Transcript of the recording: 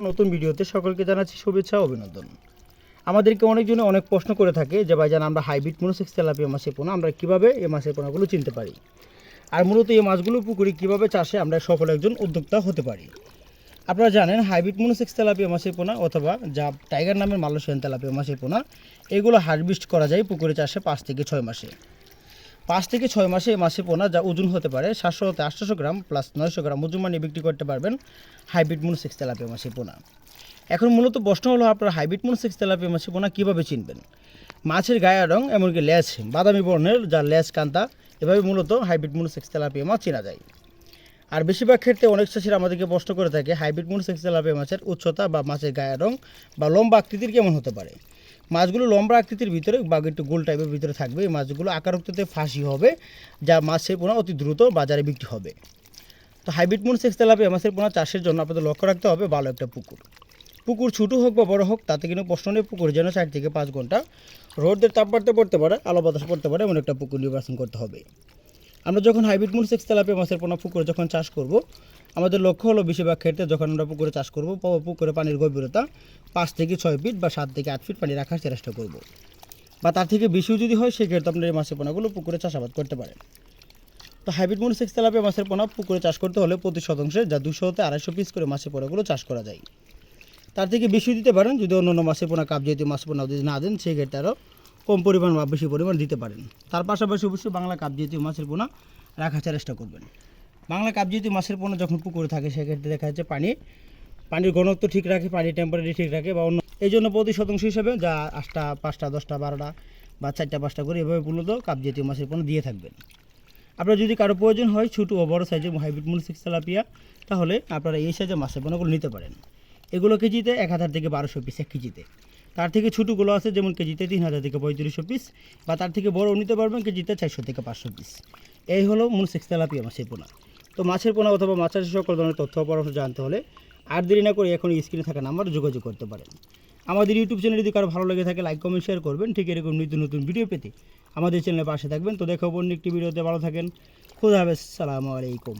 নতুন ভিডিওতে সকলকে জানাচ্ছি শুভেচ্ছা অভিনন্দন। আমাদেরকে অনেকজনে অনেক প্রশ্ন করে থাকে যে, ভাইজান, আমরা হাইব্রিড মনোসেক্স তেলাপিয়া মাছের পোনা, আমরা কীভাবে এই মাছের পোনাগুলো চিনতে পারি? আর মূলত এই মাছগুলো পুকুরে কীভাবে চাষে আমরা সফল একজন উদ্যোক্তা হতে পারি? আপনারা জানেন, হাইব্রিড মনোসেক্স তেলাপিয়া মাছের পোনা অথবা যা টাইগার নামের মালয়েশিয়ান তেলাপিয়া মাছের পোনা, এগুলো হারভেস্ট করা যায় পুকুরে চাষে পাঁচ থেকে ছয় মাসে। পাঁচ থেকে ছয় মাসে এই মাছের পোনা যা ওজন হতে পারে সাতশো হতে আটশোশো গ্রাম প্লাস নয়শো গ্রাম ওজন মানে বিক্রি করতে পারবেন হাইব্রিড মুন সিক্স তেলাপিয়া মাছের পোনা। এখন মূলত প্রশ্ন হলো আপনার হাইব্রিড মুন সিক্স তেলাপিয়া মাছের পোনা কীভাবে চিনবেন? মাছের গায়ের রং এমনকি লেজ, বাদামি বর্ণের যা লেজ, কান্তা, এভাবে মূলত হাইব্রিড মনোসেক্স তেলাপিয়া মাছ চেনা যায়। আর বেশিরভাগ ক্ষেত্রে অনেক চাষিরা আমাদেরকে প্রশ্ন করে থাকে হাইব্রিড মুন সিক্স তেলাপিয়া মাছের উচ্চতা বা মাছের গায়ের রং বা লম্বা আকৃতির কেমন হতে পারে? মাছগুলো লম্বা আকৃতির ভিতরে বা একটু গোল টাইপের ভিতরে থাকবে। এই মাছগুলো আকারোক্ততে ফাঁসি হবে, যা মাছের পোনা অতি দ্রুত বাজারে বিক্রি হবে। তো হাইব্রিড মনোসেক্স তেলাপিয়া মাছের পোনা চাষের জন্য আপনাদের লক্ষ্য রাখতে হবে, ভালো একটা পুকুর। পুকুর ছোটো হোক বা বড় হোক, তাতে কিন্তু প্রশ্ন নেই পুকুর যেন চার থেকে পাঁচ ঘণ্টা রোদের তাপমাত্রা পড়তে পারে, আলো বাতাস পড়তে পারে, এমন একটা পুকুর নির্বাচন করতে হবে। আমরা যখন হাইব্রিড মনোসেক্স তেলাপিয়া মাছের পোনা পুকুরে যখন চাষ করব, আমাদের লক্ষ্য হলো বেশিরভাগ ক্ষেত্রে যখন আমরা পুকুরে চাষ করব পুকুরে পানির গভীরতা পাঁচ থেকে ছয় ফিট বা সাত থেকে আট ফিট পানি রাখার চেষ্টা করব। বা তার থেকে বেশিও যদি হয়, সেক্ষেত্রে আপনার এই মাছের পোনাগুলো পুকুরে চাষাবাদ করতে পারেন। তো হাইব্রিড মনোসেক্স তেলাপিয়া মাছের পোনা পুকুরে চাষ করতে হলে প্রতি শতাংশে যা দুশো হতে আড়াইশো পিস করে মাছের পোনাগুলো চাষ করা যায়। তার থেকে বেশি দিতে পারেন, যদি অন্য অন্য মাছের পোনা কাপ জাতীয় মাছের পোনা যদি না দেন, সেক্ষেত্রে আরও কম পরিমাণ বা বেশি পরিমাণ দিতে পারেন। তার পাশাপাশি অবশ্যই বাংলা কাপ জাতীয় মাছের পোনা রাখার চেষ্টা করবেন। বাংলা কাপ জাতীয় মাছের পোনা যখন পুকুরে থাকে, সেক্ষেত্রে দেখা যাচ্ছে পানি, পানির ঘনত্ব ঠিক রাখে, পানির টেম্পারেচার ঠিক রাখে বা অন্য এই জন্য প্রতি শতাংশ হিসাবে যা আটটা, পাঁচটা, দশটা, বারোটা বা চারটা, পাঁচটা করে এভাবে মূলত কাপ জাতীয় মাছের পোনা দিয়ে থাকবেন। আপনার যদি কারও প্রয়োজন হয় ছোটো ও বড় সাইজের হাইব্রিড মনোসিক্স তেলাপিয়া, তাহলে আপনারা এই সাইজের মাছের পোনাগুলো নিতে পারেন। এগুলো কেজিতে এক হাজার থেকে বারোশো পিস এক কেজিতে। তার থেকে ছোটোগুলো আছে, যেমন কেজিতে তিন হাজার থেকে পঁয়ত্রিশশো পিস বা তার থেকে বড় নিতে পারবেন কেজিতে চারশো থেকে পাঁচশো পিস এই হলো মনোসিক্স তেলাপিয়া মাছের পোনা। তো মাছের পোনা অথবা মাছের সকল ধরনের তথ্য পরামর্শ জানতে হলে আর দেরি না করে এখন স্ক্রিনে থাকা নাম্বার যোগাযোগ করতে পারেন। আমাদের ইউটিউব চ্যানেল যদি কারও ভালো লেগে থাকে লাইক কমেন্ট শেয়ার করবেন। ঠিক এরকম নিত্য নতুন ভিডিও পেতে আমাদের চ্যানেলের পাশে থাকবেন। তো দেখো অন্য একটি ভিডিওতে ভালো থাকেন। খুদা হাফেজ। সালামু আলাইকুম।